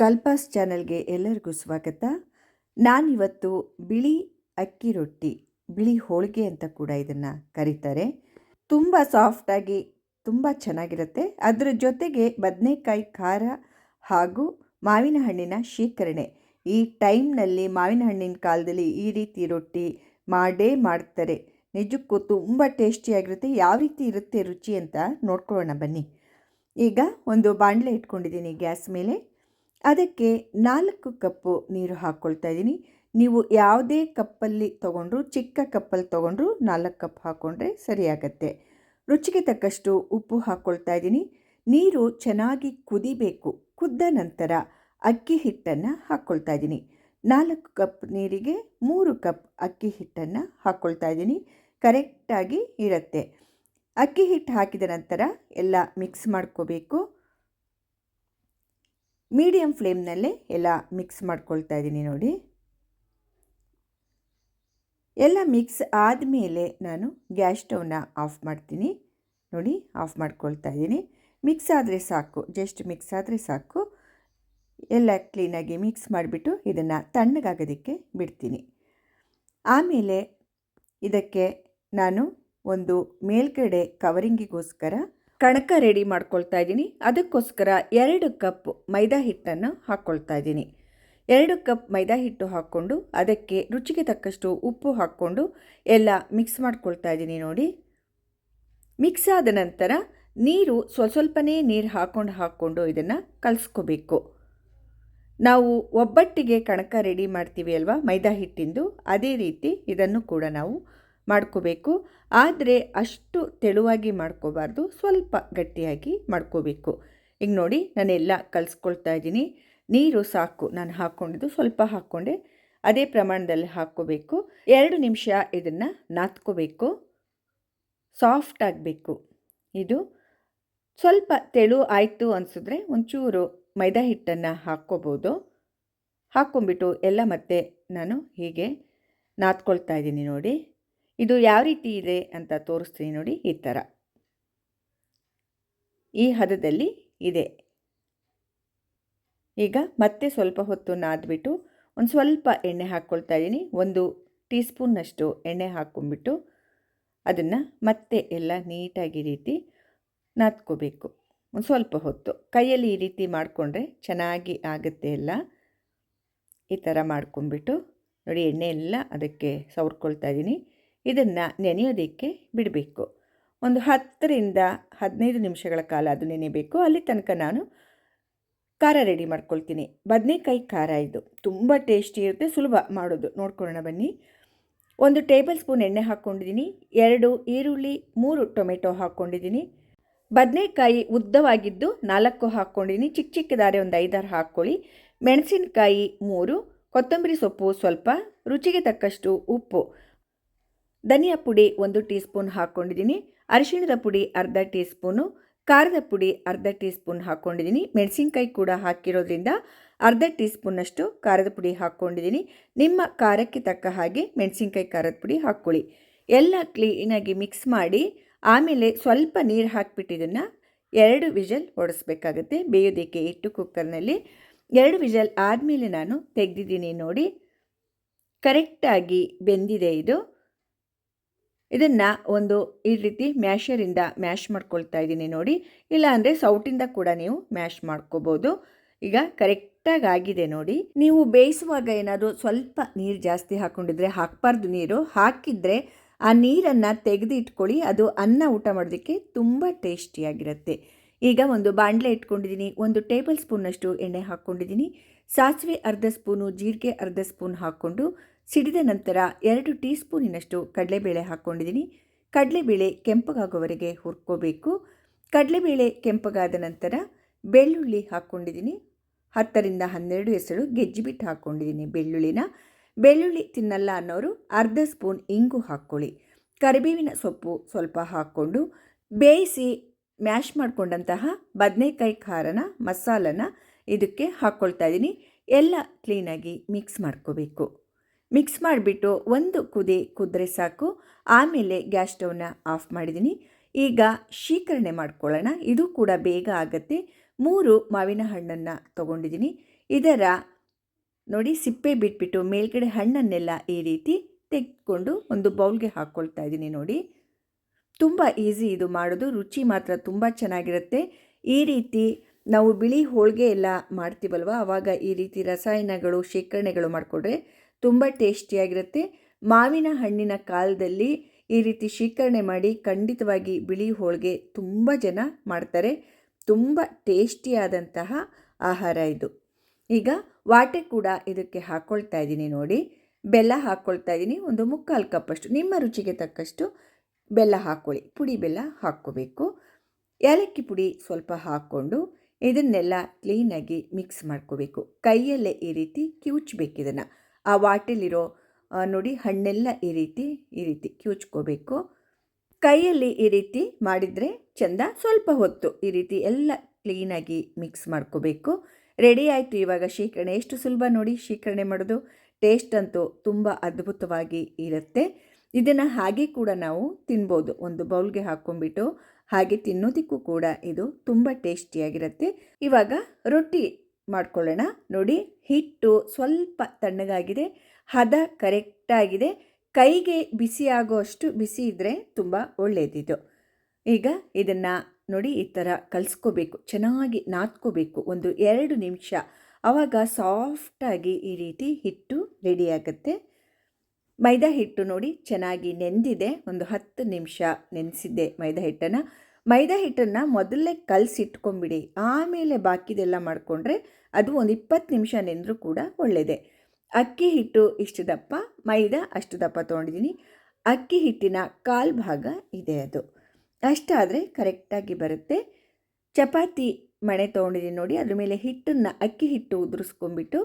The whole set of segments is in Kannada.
ಕಲ್ಪಾಸ್ ಚಾನಲ್ಗೆ ಎಲ್ಲರಿಗೂ ಸ್ವಾಗತ. ನಾನಿವತ್ತು ಬಿಳಿ ಅಕ್ಕಿ ರೊಟ್ಟಿ, ಬಿಳಿ ಹೋಳಿಗೆ ಅಂತ ಕೂಡ ಇದನ್ನು ಕರೀತಾರೆ. ತುಂಬ ಸಾಫ್ಟಾಗಿ ತುಂಬ ಚೆನ್ನಾಗಿರುತ್ತೆ. ಅದರ ಜೊತೆಗೆ ಬದನೆಕಾಯಿ ಖಾರ ಹಾಗೂ ಮಾವಿನ ಹಣ್ಣಿನ ಶೇಖರಣೆ. ಈ ಟೈಮ್ನಲ್ಲಿ ಮಾವಿನ ಹಣ್ಣಿನ ಕಾಲದಲ್ಲಿ ಈ ರೀತಿ ರೊಟ್ಟಿ ಮಾಡೇ ಮಾಡ್ತಾರೆ. ನಿಜಕ್ಕೂ ತುಂಬ ಟೇಸ್ಟಿಯಾಗಿರುತ್ತೆ ಯಾವ ರೀತಿ ಇರುತ್ತೆ ರುಚಿ ಅಂತ ನೋಡ್ಕೊಳ್ಳೋಣ ಬನ್ನಿ. ಈಗ ಒಂದು ಬಾಣಲೆ ಇಟ್ಕೊಂಡಿದ್ದೀನಿ ಗ್ಯಾಸ್ ಮೇಲೆ. ಅದಕ್ಕೆ ನಾಲ್ಕು ಕಪ್ಪು ನೀರು ಹಾಕ್ಕೊಳ್ತಾ ಇದ್ದೀನಿ. ನೀವು ಯಾವುದೇ ಕಪ್ಪಲ್ಲಿ ತೊಗೊಂಡ್ರು, ಚಿಕ್ಕ ಕಪ್ಪಲ್ಲಿ ತೊಗೊಂಡ್ರು ನಾಲ್ಕು ಕಪ್ ಹಾಕ್ಕೊಂಡ್ರೆ ಸರಿಯಾಗತ್ತೆ. ರುಚಿಗೆ ತಕ್ಕಷ್ಟು ಉಪ್ಪು ಹಾಕ್ಕೊಳ್ತಾ ಇದ್ದೀನಿ. ನೀರು ಚೆನ್ನಾಗಿ ಕುದಿಬೇಕು. ಕುದ್ದ ನಂತರ ಅಕ್ಕಿ ಹಿಟ್ಟನ್ನು ಹಾಕ್ಕೊಳ್ತಾ ಇದ್ದೀನಿ. ನಾಲ್ಕು ಕಪ್ ನೀರಿಗೆ ಮೂರು ಕಪ್ ಅಕ್ಕಿ ಹಿಟ್ಟನ್ನು ಹಾಕ್ಕೊಳ್ತಾ ಇದ್ದೀನಿ. ಕರೆಕ್ಟಾಗಿ ಇರುತ್ತೆ. ಅಕ್ಕಿ ಹಿಟ್ಟು ಹಾಕಿದ ನಂತರ ಎಲ್ಲ ಮಿಕ್ಸ್ ಮಾಡ್ಕೋಬೇಕು. ಮೀಡಿಯಮ್ ಫ್ಲೇಮ್ನಲ್ಲೇ ಎಲ್ಲ ಮಿಕ್ಸ್ ಮಾಡ್ಕೊಳ್ತಾ ಇದ್ದೀನಿ ನೋಡಿ. ಎಲ್ಲ ಮಿಕ್ಸ್ ಆದಮೇಲೆ ನಾನು ಗ್ಯಾಸ್ ಸ್ಟವ್ನ ಆಫ್ ಮಾಡ್ತೀನಿ. ನೋಡಿ, ಆಫ್ ಮಾಡ್ಕೊಳ್ತಾ ಇದ್ದೀನಿ. ಮಿಕ್ಸ್ ಆದರೆ ಸಾಕು, ಜಸ್ಟ್ ಮಿಕ್ಸ್ ಆದರೆ ಸಾಕು. ಎಲ್ಲ ಕ್ಲೀನಾಗಿ ಮಿಕ್ಸ್ ಮಾಡಿಬಿಟ್ಟು ಇದನ್ನು ತಣ್ಣಗಾಗೋದಕ್ಕೆ ಬಿಡ್ತೀನಿ. ಆಮೇಲೆ ಇದಕ್ಕೆ ನಾನು ಒಂದು ಮೇಲ್ಗಡೆ ಕವರಿಂಗಿಗೋಸ್ಕರ ಕಣಕ ರೆಡಿ ಮಾಡ್ಕೊಳ್ತಾ ಇದ್ದೀನಿ. ಅದಕ್ಕೋಸ್ಕರ ಎರಡು ಕಪ್ ಮೈದಾ ಹಿಟ್ಟನ್ನು ಹಾಕ್ಕೊಳ್ತಾ ಇದ್ದೀನಿ. ಎರಡು ಕಪ್ ಮೈದಾ ಹಿಟ್ಟು ಹಾಕ್ಕೊಂಡು ಅದಕ್ಕೆ ರುಚಿಗೆ ತಕ್ಕಷ್ಟು ಉಪ್ಪು ಹಾಕ್ಕೊಂಡು ಎಲ್ಲ ಮಿಕ್ಸ್ ಮಾಡ್ಕೊಳ್ತಾ ಇದ್ದೀನಿ ನೋಡಿ. ಮಿಕ್ಸ್ ಆದ ನಂತರ ನೀರು ಸ್ವಲ್ಪ ಸ್ವಲ್ಪನೇ ನೀರು ಹಾಕ್ಕೊಂಡು ಹಾಕ್ಕೊಂಡು ಇದನ್ನು ಕಲಸ್ಕೋಬೇಕು. ನಾವು ಒಬ್ಬಟ್ಟಿಗೆ ಕಣಕ ರೆಡಿ ಮಾಡ್ತೀವಿ ಅಲ್ವಾ ಮೈದಾ ಹಿಟ್ಟಿಂದು, ಅದೇ ರೀತಿ ಇದನ್ನು ಕೂಡ ನಾವು ಮಾಡ್ಕೋಬೇಕು. ಆದರೆ ಅಷ್ಟು ತೆಳುವಾಗಿ ಮಾಡ್ಕೋಬಾರ್ದು, ಸ್ವಲ್ಪ ಗಟ್ಟಿಯಾಗಿ ಮಾಡ್ಕೋಬೇಕು. ಈಗ ನೋಡಿ, ನಾನೆಲ್ಲ ಕಲಿಸ್ಕೊಳ್ತಾ ಇದ್ದೀನಿ. ನೀರು ಸಾಕು. ನಾನು ಹಾಕ್ಕೊಂಡಿದ್ದು ಸ್ವಲ್ಪ ಹಾಕ್ಕೊಂಡೆ. ಅದೇ ಪ್ರಮಾಣದಲ್ಲಿ ಹಾಕ್ಕೋಬೇಕು. ಎರಡು ನಿಮಿಷ ಇದನ್ನು ನಾತ್ಕೋಬೇಕು. ಸಾಫ್ಟ್ ಆಗಬೇಕು. ಇದು ಸ್ವಲ್ಪ ತೆಳು ಆಯಿತು ಅನಿಸಿದ್ರೆ ಒಂಚೂರು ಮೈದಾ ಹಿಟ್ಟನ್ನು ಹಾಕ್ಕೋಬೋದು. ಹಾಕ್ಕೊಂಬಿಟ್ಟು ಎಲ್ಲ ಮತ್ತೆ ನಾನು ಹೀಗೆ ನಾದ್ಕೊಳ್ತಾ ಇದ್ದೀನಿ ನೋಡಿ. ಇದು ಯಾವ ರೀತಿ ಇದೆ ಅಂತ ತೋರಿಸ್ತೀನಿ ನೋಡಿ ಈ ಥರ. ಈ ಹದದಲ್ಲಿ ಇದೆ. ಈಗ ಮತ್ತೆ ಸ್ವಲ್ಪ ಹೊತ್ತು ನಾದ್ಬಿಟ್ಟು ಒಂದು ಸ್ವಲ್ಪ ಎಣ್ಣೆ ಹಾಕ್ಕೊಳ್ತಾ ಇದ್ದೀನಿ. ಒಂದು ಟೀ ಸ್ಪೂನ್ನಷ್ಟು ಎಣ್ಣೆ ಹಾಕ್ಕೊಂಬಿಟ್ಟು ಅದನ್ನು ಮತ್ತೆ ಎಲ್ಲ ನೀಟಾಗಿ ರೀತಿ ನಾದ್ಕೋಬೇಕು. ಒಂದು ಸ್ವಲ್ಪ ಹೊತ್ತು. ಕೈಯಲ್ಲಿ ಈ ರೀತಿ ಮಾಡಿಕೊಂಡ್ರೆ ಚೆನ್ನಾಗಿ ಆಗುತ್ತೆ ಎಲ್ಲ. ಈ ಥರ ಮಾಡ್ಕೊಂಬಿಟ್ಟು ನೋಡಿ ಎಣ್ಣೆ ಎಲ್ಲ ಅದಕ್ಕೆ ಸವರ್ಕೊಳ್ತಾ ಇದ್ದೀನಿ. ಇದನ್ನು ನೆನೆಯೋದಕ್ಕೆ ಬಿಡಬೇಕು. ಒಂದು ಹತ್ತರಿಂದ ಹದಿನೈದು ನಿಮಿಷಗಳ ಕಾಲ ಅದು ನೆನೆಯಬೇಕು ಅಲ್ಲಿ ತನಕ ನಾನು ಖಾರ ರೆಡಿ ಮಾಡ್ಕೊಳ್ತೀನಿ. ಬದನೆಕಾಯಿ ಖಾರ ಇದು. ತುಂಬ ಟೇಸ್ಟಿ ಇರುತ್ತೆ. ಸುಲಭ ಮಾಡೋದು. ನೋಡ್ಕೊಳ್ಳೋಣ ಬನ್ನಿ. ಒಂದು ಟೇಬಲ್ ಸ್ಪೂನ್ ಎಣ್ಣೆ ಹಾಕ್ಕೊಂಡಿದ್ದೀನಿ. ಎರಡು ಈರುಳ್ಳಿ, ಮೂರು ಟೊಮೆಟೊ ಹಾಕ್ಕೊಂಡಿದ್ದೀನಿ. ಬದನೆಕಾಯಿ ಉದ್ದವಾಗಿದ್ದು ನಾಲ್ಕು ಹಾಕ್ಕೊಂಡಿದ್ದೀನಿ. ಚಿಕ್ಕ ಚಿಕ್ಕದಾರೆ ಒಂದು ಐದಾರು ಹಾಕ್ಕೊಳ್ಳಿ. ಮೆಣಸಿನಕಾಯಿ ಮೂರು, ಕೊತ್ತಂಬರಿ ಸೊಪ್ಪು ಸ್ವಲ್ಪ, ರುಚಿಗೆ ತಕ್ಕಷ್ಟು ಉಪ್ಪು. ಧನಿಯಾ ಪುಡಿ ಒಂದು ಟೀ ಸ್ಪೂನ್ ಹಾಕ್ಕೊಂಡಿದ್ದೀನಿ, ಅರಿಶಿಣದ ಪುಡಿ ಅರ್ಧ ಟೀ ಸ್ಪೂನು ಖಾರದ ಪುಡಿ ಅರ್ಧ ಟೀ ಸ್ಪೂನ್ ಹಾಕ್ಕೊಂಡಿದ್ದೀನಿ, ಮೆಣಸಿನ್ಕಾಯಿ ಕೂಡ ಹಾಕಿರೋದ್ರಿಂದ ಅರ್ಧ ಟೀ ಸ್ಪೂನಷ್ಟು ಖಾರದ ಪುಡಿ ಹಾಕ್ಕೊಂಡಿದ್ದೀನಿ. ನಿಮ್ಮ ಖಾರಕ್ಕೆ ತಕ್ಕ ಹಾಗೆ ಮೆಣಸಿನ್ಕಾಯಿ ಖಾರದ ಪುಡಿ ಹಾಕ್ಕೊಳ್ಳಿ. ಎಲ್ಲ ಕ್ಲೀನಾಗಿ ಮಿಕ್ಸ್ ಮಾಡಿ, ಆಮೇಲೆ ಸ್ವಲ್ಪ ನೀರು ಹಾಕಿಬಿಟ್ಟು ಇದನ್ನು ಎರಡು ವಿಜಲ್ ಹೊಡೆಸ್ಬೇಕಾಗತ್ತೆ ಬೇಯೋದಕ್ಕೆ ಇಟ್ಟು ಕುಕ್ಕರ್ನಲ್ಲಿ ಎರಡು ವಿಜಲ್ ಆದಮೇಲೆ ನಾನು ತೆಗೆದಿದ್ದೀನಿ ನೋಡಿ. ಕರೆಕ್ಟಾಗಿ ಬೆಂದಿದೆ ಇದು. ಇದನ್ನು ಒಂದು ಈ ರೀತಿ ಮ್ಯಾಷರಿಂದ ಮ್ಯಾಶ್ ಮಾಡ್ಕೊಳ್ತಾ ಇದ್ದೀನಿ ನೋಡಿ. ಇಲ್ಲಾಂದರೆ ಸೌಟಿಂದ ಕೂಡ ನೀವು ಮ್ಯಾಶ್ ಮಾಡ್ಕೋಬೋದು. ಈಗ ಕರೆಕ್ಟಾಗಿ ಆಗಿದೆ ನೋಡಿ. ನೀವು ಬೇಯಿಸುವಾಗ ಏನಾದರೂ ಸ್ವಲ್ಪ ನೀರು ಜಾಸ್ತಿ ಹಾಕ್ಕೊಂಡಿದ್ರೆ ಹಾಕಬಾರ್ದು ನೀರು. ಹಾಕಿದರೆ ಆ ನೀರನ್ನು ತೆಗೆದು ಇಟ್ಕೊಳ್ಳಿ. ಅದು ಅನ್ನ ಊಟ ಮಾಡೋದಕ್ಕೆ ತುಂಬ ಟೇಸ್ಟಿಯಾಗಿರುತ್ತೆ ಈಗ ಒಂದು ಬಾಣಲೆ ಇಟ್ಕೊಂಡಿದ್ದೀನಿ. ಒಂದು ಟೇಬಲ್ ಸ್ಪೂನಷ್ಟು ಎಣ್ಣೆ ಹಾಕ್ಕೊಂಡಿದ್ದೀನಿ. ಸಾಸಿವೆ ಅರ್ಧ ಸ್ಪೂನು, ಜೀರಿಗೆ ಅರ್ಧ ಸ್ಪೂನ್ ಹಾಕ್ಕೊಂಡು ಸಿಡಿದ ನಂತರ ಎರಡು ಟೀ ಸ್ಪೂನಿನಷ್ಟು ಕಡಲೆಬೇಳೆ ಹಾಕ್ಕೊಂಡಿದ್ದೀನಿ. ಕಡಲೆಬೇಳೆ ಕೆಂಪಗಾಗೋವರೆಗೆ ಹುರ್ಕೋಬೇಕು. ಕಡಲೆಬೇಳೆ ಕೆಂಪಗಾದ ನಂತರ ಬೆಳ್ಳುಳ್ಳಿ ಹಾಕ್ಕೊಂಡಿದ್ದೀನಿ. ಹತ್ತರಿಂದ ಹನ್ನೆರಡು ಹೆಸರು ಗೆಜ್ಜಿಬಿಟ್ಟು ಹಾಕ್ಕೊಂಡಿದ್ದೀನಿ ಬೆಳ್ಳುಳ್ಳಿನ. ಬೆಳ್ಳುಳ್ಳಿ ತಿನ್ನಲ್ಲ ಅನ್ನೋರು ಅರ್ಧ ಸ್ಪೂನ್ ಇಂಗು ಹಾಕ್ಕೊಳ್ಳಿ. ಕರಿಬೇವಿನ ಸೊಪ್ಪು ಸ್ವಲ್ಪ ಹಾಕ್ಕೊಂಡು ಬೇಯಿಸಿ ಮ್ಯಾಶ್ ಮಾಡಿಕೊಂಡಂತಹ ಬದನೆಕಾಯಿ ಖಾರನ, ಮಸಾಲನ ಇದಕ್ಕೆ ಹಾಕ್ಕೊಳ್ತಾ ಇದ್ದೀನಿ. ಎಲ್ಲ ಕ್ಲೀನಾಗಿ ಮಿಕ್ಸ್ ಮಾಡ್ಕೋಬೇಕು. ಮಿಕ್ಸ್ ಮಾಡಿಬಿಟ್ಟು ಒಂದು ಕುದಿ ಕುದ್ರೆ ಸಾಕು. ಆಮೇಲೆ ಗ್ಯಾಸ್ ಸ್ಟೌವ್ನ ಆಫ್ ಮಾಡಿದ್ದೀನಿ. ಈಗ ಶೀಕರಣೆ ಮಾಡ್ಕೊಳ್ಳೋಣ. ಇದು ಕೂಡ ಬೇಗ ಆಗುತ್ತೆ. ಮೂರು ಮಾವಿನ ಹಣ್ಣನ್ನು ತಗೊಂಡಿದ್ದೀನಿ. ಇದರ ನೋಡಿ ಸಿಪ್ಪೆ ಬಿಟ್ಬಿಟ್ಟು ಮೇಲ್ಗಡೆ ಹಣ್ಣನ್ನೆಲ್ಲ ಈ ರೀತಿ ತೆಗೆದುಕೊಂಡು ಒಂದು ಬೌಲ್ಗೆ ಹಾಕ್ಕೊಳ್ತಾ ಇದ್ದೀನಿ ನೋಡಿ. ತುಂಬ ಈಸಿ ಇದು ಮಾಡೋದು. ರುಚಿ ಮಾತ್ರ ತುಂಬ ಚೆನ್ನಾಗಿರುತ್ತೆ. ಈ ರೀತಿ ನಾವು ಬಿಳಿ ಹೋಳಿಗೆ ಎಲ್ಲ ಮಾಡ್ತೀವಲ್ವ? ಆವಾಗ ಈ ರೀತಿ ರಸಾಯನಗಳು, ಶೇಖರಣೆಗಳು ಮಾಡಿಕೊಂಡ್ರೆ ತುಂಬ ಟೇಸ್ಟಿಯಾಗಿರುತ್ತೆ. ಮಾವಿನ ಹಣ್ಣಿನ ಕಾಲದಲ್ಲಿ ಈ ರೀತಿ ಶೇಖರಣೆ ಮಾಡಿ ಖಂಡಿತವಾಗಿ ಬಿಳಿ ಹೋಳಿಗೆ ತುಂಬ ಜನ ಮಾಡ್ತಾರೆ. ತುಂಬ ಟೇಸ್ಟಿಯಾದಂತಹ ಆಹಾರ ಇದು. ಈಗ ವಾಟೆ ಕೂಡ ಇದಕ್ಕೆ ಹಾಕ್ಕೊಳ್ತಾ ಇದ್ದೀನಿ ನೋಡಿ. ಬೆಲ್ಲ ಹಾಕ್ಕೊಳ್ತಾ ಇದ್ದೀನಿ. ಒಂದು ಮುಕ್ಕಾಲು ಕಪ್ಪಷ್ಟು ನಿಮ್ಮ ರುಚಿಗೆ ತಕ್ಕಷ್ಟು ಬೆಲ್ಲ ಹಾಕ್ಕೊಳ್ಳಿ ಪುಡಿ ಬೆಲ್ಲ ಹಾಕ್ಕೋಬೇಕು. ಏಲಕ್ಕಿ ಪುಡಿ ಸ್ವಲ್ಪ ಹಾಕ್ಕೊಂಡು ಇದನ್ನೆಲ್ಲ ಕ್ಲೀನಾಗಿ ಮಿಕ್ಸ್ ಮಾಡ್ಕೋಬೇಕು. ಕೈಯಲ್ಲೇ ಈ ರೀತಿ ಕಿವುಚ್ಬೇಕು ಇದನ್ನು. ಆ ವಾಟೆಲಿರೋ ನೋಡಿ ಹಣ್ಣೆಲ್ಲ ಈ ರೀತಿ ಈ ರೀತಿ ಕಿವುಚ್ಕೋಬೇಕು ಕೈಯಲ್ಲಿ ಈ ರೀತಿ ಮಾಡಿದರೆ ಚೆಂದ ಸ್ವಲ್ಪ ಹೊತ್ತು ಈ ರೀತಿ ಎಲ್ಲ ಕ್ಲೀನಾಗಿ ಮಿಕ್ಸ್ ಮಾಡ್ಕೋಬೇಕು. ರೆಡಿ ಆಯಿತು ಇವಾಗ ಶೀಕರಣೆ ಎಷ್ಟು ಸುಲಭ ನೋಡಿ ಶೀಕರಣೆ ಮಾಡೋದು. ಟೇಸ್ಟ್ ಅಂತೂ ತುಂಬ ಅದ್ಭುತವಾಗಿ ಇರುತ್ತೆ. ಇದನ್ನು ಹಾಗೆ ಕೂಡ ನಾವು ತಿನ್ಬೋದು. ಒಂದು ಬೌಲ್ಗೆ ಹಾಕ್ಕೊಂಡ್ಬಿಟ್ಟು ಹಾಗೆ ತಿನ್ನೋದಕ್ಕೂ ಕೂಡ ಇದು ತುಂಬ ಟೇಸ್ಟಿಯಾಗಿರುತ್ತೆ. ಇವಾಗ ರೊಟ್ಟಿ ಮಾಡ್ಕೊಳ್ಳೋಣ. ನೋಡಿ, ಹಿಟ್ಟು ಸ್ವಲ್ಪ ತಣ್ಣಗಾಗಿದೆ. ಹದ ಕರೆಕ್ಟಾಗಿದೆ. ಕೈಗೆ ಬಿಸಿ ಆಗೋಷ್ಟು ಬಿಸಿ ಇದ್ದರೆ ತುಂಬ ಒಳ್ಳೆಯದಿದು ಈಗ ಇದನ್ನು ನೋಡಿ, ಈ ಥರ ಕಲಿಸ್ಕೋಬೇಕು. ಚೆನ್ನಾಗಿ ನಾದ್ಕೋಬೇಕು. ಒಂದು ಎರಡು ನಿಮಿಷ. ಆವಾಗ ಸಾಫ್ಟಾಗಿ ಈ ರೀತಿ ಹಿಟ್ಟು ರೆಡಿಯಾಗುತ್ತೆ ಮೈದಾ ಹಿಟ್ಟು ನೋಡಿ, ಚೆನ್ನಾಗಿ ನೆಂದಿದೆ. ಒಂದು ಹತ್ತು ನಿಮಿಷ ನೆನೆಸಿದ್ದೆ ಮೈದಾ ಹಿಟ್ಟನ್ನು. ಮೈದಾ ಹಿಟ್ಟನ್ನು ಮೊದಲೇ ಕಲಸಿಟ್ಕೊಂಬಿಡಿ ಆಮೇಲೆ ಬಾಕಿದೆಲ್ಲ ಮಾಡಿಕೊಂಡ್ರೆ ಅದು ಒಂದು ಇಪ್ಪತ್ತು ನಿಮಿಷ ನೆಂದರೂ ಕೂಡ ಒಳ್ಳೆಯದೆ ಅಕ್ಕಿ ಹಿಟ್ಟು ಇಷ್ಟು ದಪ್ಪ, ಮೈದಾ ಅಷ್ಟು ದಪ್ಪ ತೊಗೊಂಡಿದ್ದೀನಿ ಅಕ್ಕಿ ಹಿಟ್ಟಿನ ಕಾಲು ಭಾಗ ಇದೆ ಅದು. ಅಷ್ಟಾದರೆ ಕರೆಕ್ಟಾಗಿ ಬರುತ್ತೆ. ಚಪಾತಿ ಮಣೆ ತೊಗೊಂಡಿದ್ದೀನಿ ನೋಡಿ, ಅದ್ರ ಮೇಲೆ ಹಿಟ್ಟನ್ನು, ಅಕ್ಕಿ ಹಿಟ್ಟು ಉದುರಿಸ್ಕೊಂಬಿಟ್ಟು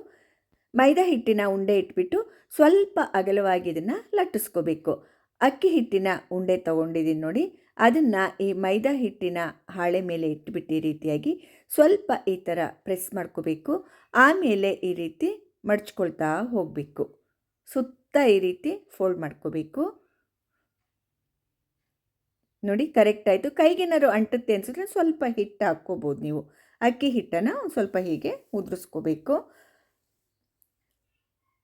ಮೈದಾ ಹಿಟ್ಟಿನ ಉಂಡೆ ಇಟ್ಬಿಟ್ಟು ಸ್ವಲ್ಪ ಅಗಲವಾಗಿ ಇದನ್ನು ಲಟ್ಟಿಸ್ಕೋಬೇಕು. ಅಕ್ಕಿ ಹಿಟ್ಟಿನ ಉಂಡೆ ತೊಗೊಂಡಿದ್ದೀನಿ ನೋಡಿ ಅದನ್ನು ಈ ಮೈದಾ ಹಿಟ್ಟಿನ ಹಾಳೆ ಮೇಲೆ ಇಟ್ಬಿಟ್ಟು ಈ ರೀತಿಯಾಗಿ ಸ್ವಲ್ಪ ಈ ಥರ ಪ್ರೆಸ್ ಮಾಡ್ಕೋಬೇಕು. ಆಮೇಲೆ ಈ ರೀತಿ ಮಡ್ಚ್ಕೊಳ್ತಾ ಹೋಗಬೇಕು. ಸುತ್ತ ಈ ರೀತಿ ಫೋಲ್ಡ್ ಮಾಡ್ಕೋಬೇಕು. ನೋಡಿ, ಕರೆಕ್ಟ್ ಆಯಿತು. ಕೈಗೇನಾದ್ರು ಅಂಟುತ್ತೆ ಅನಿಸಿದ್ರೆ ಸ್ವಲ್ಪ ಹಿಟ್ಟು ಹಾಕ್ಕೋಬೋದು ನೀವು. ಅಕ್ಕಿ ಹಿಟ್ಟನ್ನು ಸ್ವಲ್ಪ ಹೀಗೆ ಉದುರಿಸ್ಕೋಬೇಕು.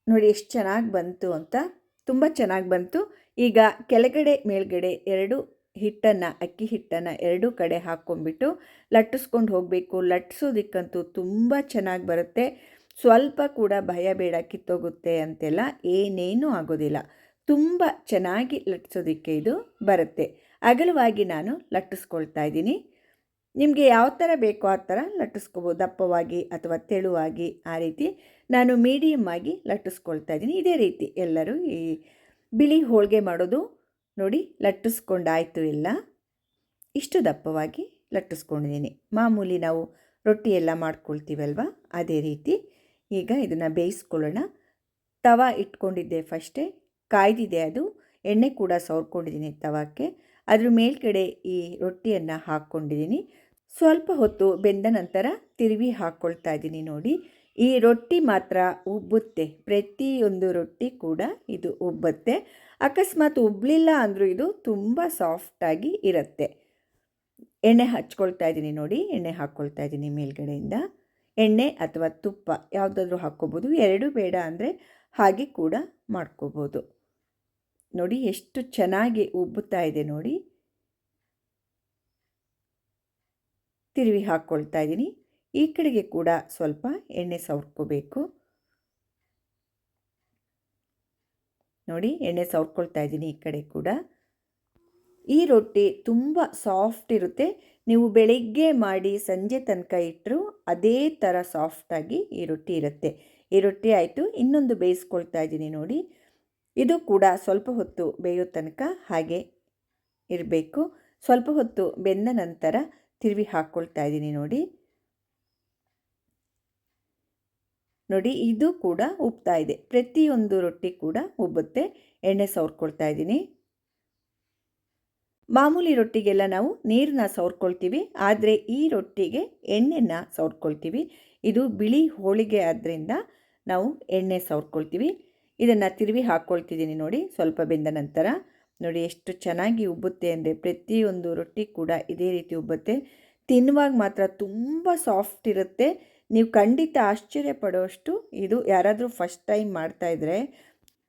ನೋಡಿ, ಎಷ್ಟು ಚೆನ್ನಾಗಿ ಬಂತು ಅಂತ. ತುಂಬ ಚೆನ್ನಾಗಿ ಬಂತು. ಈಗ ಕೆಳಗಡೆ, ಮೇಲ್ಗಡೆ ಎರಡು ಹಿಟ್ಟನ್ನು, ಅಕ್ಕಿ ಹಿಟ್ಟನ್ನು ಎರಡೂ ಕಡೆ ಹಾಕ್ಕೊಂಡ್ಬಿಟ್ಟು ಲಟ್ಟಿಸ್ಕೊಂಡು ಹೋಗಬೇಕು. ಲಟ್ಟಿಸೋದಕ್ಕಂತೂ ತುಂಬ ಚೆನ್ನಾಗಿ ಬರುತ್ತೆ. ಸ್ವಲ್ಪ ಕೂಡ ಭಯ ಬೇಡ, ಕಿತ್ತೋಗುತ್ತೆ ಅಂತೆಲ್ಲ ಏನೇನೂ ಆಗೋದಿಲ್ಲ. ತುಂಬ ಚೆನ್ನಾಗಿ ಲಟ್ಟಿಸೋದಕ್ಕೆ ಇದು ಬರುತ್ತೆ. ಅಗಲವಾಗಿ ನಾನು ಲಟ್ಟಿಸ್ಕೊಳ್ತಾ ಇದ್ದೀನಿ. ನಿಮಗೆ ಯಾವ ಥರ ಬೇಕೋ ಆ ಥರ ಲಟ್ಟಿಸ್ಕೋಬೋದು. ದಪ್ಪವಾಗಿ ಅಥವಾ ತೆಳುವಾಗಿ ಆ ರೀತಿ ನಾನು ಮೀಡಿಯಮ್ ಆಗಿ ಲಟ್ಟಿಸ್ಕೊಳ್ತಾ ಇದ್ದೀನಿ. ಇದೇ ರೀತಿ ಎಲ್ಲರೂ ಈ ಬಿಳಿ ಹೋಳಿಗೆ ಮಾಡೋದು ನೋಡಿ ಲಟ್ಟಿಸ್ಕೊಂಡಾಯಿತು ಎಲ್ಲ ಇಷ್ಟು ದಪ್ಪವಾಗಿ ಲಟ್ಟಿಸ್ಕೊಂಡಿದ್ದೀನಿ. ಮಾಮೂಲಿ ನಾವು ರೊಟ್ಟಿ ಎಲ್ಲ ಮಾಡ್ಕೊಳ್ತೀವಲ್ವ? ಅದೇ ರೀತಿ. ಈಗ ಇದನ್ನು ಬೇಯಿಸ್ಕೊಳ್ಳೋಣ. ತವ ಇಟ್ಕೊಂಡಿದ್ದೆ ಫಸ್ಟೇ. ಕಾಯ್ದಿದೆ ಅದು. ಎಣ್ಣೆ ಕೂಡ ಸವರ್ಕೊಂಡಿದ್ದೀನಿ ತವಕ್ಕೆ. ಅದ್ರ ಮೇಲ್ಗಡೆ ಈ ರೊಟ್ಟಿಯನ್ನು ಹಾಕ್ಕೊಂಡಿದ್ದೀನಿ. ಸ್ವಲ್ಪ ಹೊತ್ತು ಬೆಂದ ನಂತರ ತಿರುವಿ ಹಾಕ್ಕೊಳ್ತಾ ಇದ್ದೀನಿ ನೋಡಿ. ಈ ರೊಟ್ಟಿ ಮಾತ್ರ ಉಬ್ಬುತ್ತೆ. ಪ್ರತಿಯೊಂದು ರೊಟ್ಟಿ ಕೂಡ ಇದು ಉಬ್ಬುತ್ತೆ. ಅಕಸ್ಮಾತ್ ಉಬ್ಬಲಿಲ್ಲ ಅಂದರೂ ಇದು ತುಂಬ ಸಾಫ್ಟಾಗಿ ಇರುತ್ತೆ. ಎಣ್ಣೆ ಹಚ್ಕೊಳ್ತಾ ಇದ್ದೀನಿ ನೋಡಿ, ಎಣ್ಣೆ ಹಾಕ್ಕೊಳ್ತಾ ಇದ್ದೀನಿ ಮೇಲ್ಗಡೆಯಿಂದ. ಎಣ್ಣೆ ಅಥವಾ ತುಪ್ಪ ಯಾವುದಾದ್ರೂ ಹಾಕ್ಕೋಬೋದು, ಎರಡು ಬೇಡ ಅಂದರೆ ಹಾಗೆ ಕೂಡ ಮಾಡ್ಕೋಬೋದು. ನೋಡಿ ಎಷ್ಟು ಚೆನ್ನಾಗಿ ಉಬ್ಬುತ್ತಾ ಇದೆ ನೋಡಿ. ತಿರುವಿ ಹಾಕ್ಕೊಳ್ತಾ ಇದ್ದೀನಿ. ಈ ಕಡೆಗೆ ಕೂಡ ಸ್ವಲ್ಪ ಎಣ್ಣೆ ಸವರ್ಕೋಬೇಕು. ನೋಡಿ ಎಣ್ಣೆ ಸವರ್ಕೊಳ್ತಾ ಇದ್ದೀನಿ ಈ ಕಡೆ ಕೂಡ. ಈ ರೊಟ್ಟಿ ತುಂಬ ಸಾಫ್ಟ್ ಇರುತ್ತೆ. ನೀವು ಬೆಳಿಗ್ಗೆ ಮಾಡಿ ಸಂಜೆ ತನಕ ಇಟ್ಟರು ಅದೇ ಥರ ಸಾಫ್ಟಾಗಿ ಈ ರೊಟ್ಟಿ ಇರುತ್ತೆ. ಈ ರೊಟ್ಟಿ ಆಯಿತು, ಇನ್ನೊಂದು ಬೇಯಿಸ್ಕೊಳ್ತಾ ಇದ್ದೀನಿ ನೋಡಿ. ಇದು ಕೂಡ ಸ್ವಲ್ಪ ಹೊತ್ತು ಬೇಯೋ ತನಕ ಹಾಗೆ ಇರಬೇಕು. ಸ್ವಲ್ಪ ಹೊತ್ತು ಬೆಂದ ನಂತರ ತಿರುವಿ ಹಾಕ್ಕೊಳ್ತಾ ಇದ್ದೀನಿ ನೋಡಿ. ನೋಡಿ, ಇದು ಕೂಡ ಉಬ್ತಾ ಇದೆ. ಪ್ರತಿಯೊಂದು ರೊಟ್ಟಿ ಕೂಡ ಉಬ್ಬುತ್ತೆ. ಎಣ್ಣೆ ಸವರ್ಕೊಳ್ತಾ ಇದ್ದೀನಿ. ಮಾಮೂಲಿ ರೊಟ್ಟಿಗೆಲ್ಲ ನಾವು ನೀರನ್ನ ಸವರ್ಕೊಳ್ತೀವಿ, ಆದರೆ ಈ ರೊಟ್ಟಿಗೆ ಎಣ್ಣೆನ ಸವರ್ಕೊಳ್ತೀವಿ. ಇದು ಬಿಳಿ ಹೋಳಿಗೆ ಆದ್ದರಿಂದ ನಾವು ಎಣ್ಣೆ ಸವರ್ಕೊಳ್ತೀವಿ. ಇದನ್ನು ತಿರುವಿ ಹಾಕ್ಕೊಳ್ತಿದ್ದೀನಿ ನೋಡಿ, ಸ್ವಲ್ಪ ಬೆಂದ ನಂತರ. ನೋಡಿ, ಎಷ್ಟು ಚೆನ್ನಾಗಿ ಉಬ್ಬುತ್ತೆ ಅಂದರೆ ಪ್ರತಿಯೊಂದು ರೊಟ್ಟಿ ಕೂಡ ಇದೇ ರೀತಿ ಉಬ್ಬುತ್ತೆ. ತಿನ್ನುವಾಗ ಮಾತ್ರ ತುಂಬ ಸಾಫ್ಟ್ ಇರುತ್ತೆ. ನೀವು ಖಂಡಿತ ಆಶ್ಚರ್ಯ ಪಡೋಷ್ಟು ಇದು ಯಾರಾದರೂ ಫಸ್ಟ್ ಟೈಮ್ ಮಾಡ್ತಾಯಿದ್ರೆ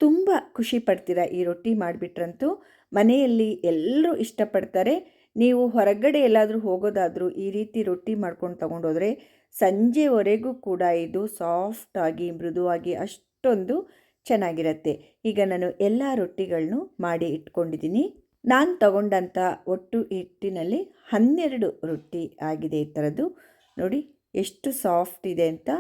ತುಂಬ ಖುಷಿ ಪಡ್ತೀರಾ ಈ ರೊಟ್ಟಿ ಮಾಡಿಬಿಟ್ರಂತೂ. ಮನೆಯಲ್ಲಿ ಎಲ್ಲರೂ ಇಷ್ಟಪಡ್ತಾರೆ. ನೀವು ಹೊರಗಡೆ ಎಲ್ಲಾದರೂ ಹೋಗೋದಾದರೂ ಈ ರೀತಿ ರೊಟ್ಟಿ ಮಾಡ್ಕೊಂಡು ತೊಗೊಂಡೋದ್ರೆ ಸಂಜೆವರೆಗೂ ಕೂಡ ಇದು ಸಾಫ್ಟಾಗಿ ಮೃದುವಾಗಿ ಅಷ್ಟೊಂದು ಚೆನ್ನಾಗಿರುತ್ತೆ. ಈಗ ನಾನು ಎಲ್ಲ ರೊಟ್ಟಿಗಳನ್ನು ಮಾಡಿ ಇಟ್ಕೊಂಡಿದ್ದೀನಿ. ನಾನು ತಗೊಂಡಂಥ ಒಟ್ಟು ಹಿಟ್ಟಿನಲ್ಲಿ ಹನ್ನೆರಡು ರೊಟ್ಟಿ ಆಗಿದೆ ಈ ಥರದ್ದು ನೋಡಿ ಎಷ್ಟು ಸಾಫ್ಟ್ ಇದೆ ಅಂತ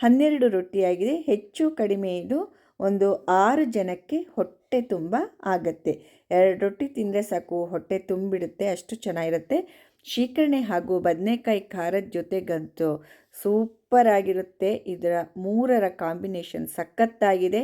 ಹನ್ನೆರಡು ರೊಟ್ಟಿ ಆಗಿದೆ ಹೆಚ್ಚು ಕಡಿಮೆ ಇದು ಒಂದು ಆರು ಜನಕ್ಕೆ ಹೊಟ್ಟೆ ತುಂಬ ಆಗತ್ತೆ. ಎರಡು ರೊಟ್ಟಿ ತಿಂದರೆ ಸಾಕು, ಹೊಟ್ಟೆ ತುಂಬಿಡುತ್ತೆ, ಅಷ್ಟು ಚೆನ್ನಾಗಿರುತ್ತೆ. ಶೀಕರಣೆ ಹಾಗೂ ಬದನೆಕಾಯಿ ಖಾರದ ಜೊತೆಗಂತೂ ಸೂಪರ್ ಆಗಿರುತ್ತೆ. ಇದರ ಮೂರರ ಕಾಂಬಿನೇಷನ್ ಸಖತ್ತಾಗಿದೆ.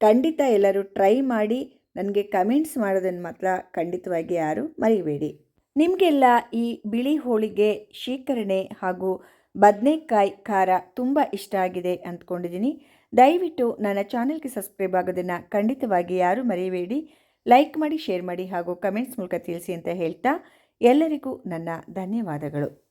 ಖಂಡಿತ ಎಲ್ಲರೂ ಟ್ರೈ ಮಾಡಿ, ನನಗೆ ಕಮೆಂಟ್ಸ್ ಮಾಡೋದನ್ನು ಮಾತ್ರ ಖಂಡಿತವಾಗಿ ಯಾರು ಮರಿಬೇಡಿ. ನಿಮಗೆಲ್ಲ ಈ ಬಿಳಿ ಹೋಳಿಗೆ ಶೀಕರಣೆ ಹಾಗೂ ಬದನೆಕಾಯಿ ಖಾರ ತುಂಬ ಇಷ್ಟ ಆಗಿದೆ ಅಂದ್ಕೊಂಡಿದ್ದೀನಿ. ದಯವಿಟ್ಟು ನನ್ನ ಚಾನೆಲ್ಗೆ ಸಬ್ಸ್ಕ್ರೈಬ್ ಆಗೋದನ್ನು ಖಂಡಿತವಾಗಿ ಯಾರೂ ಮರೆಯಬೇಡಿ. ಲೈಕ್ ಮಾಡಿ, ಶೇರ್ ಮಾಡಿ ಹಾಗೂ ಕಮೆಂಟ್ಸ್ ಮೂಲಕ ತಿಳಿಸಿ ಅಂತ ಹೇಳ್ತಾ ಎಲ್ಲರಿಗೂ ನನ್ನ ಧನ್ಯವಾದಗಳು.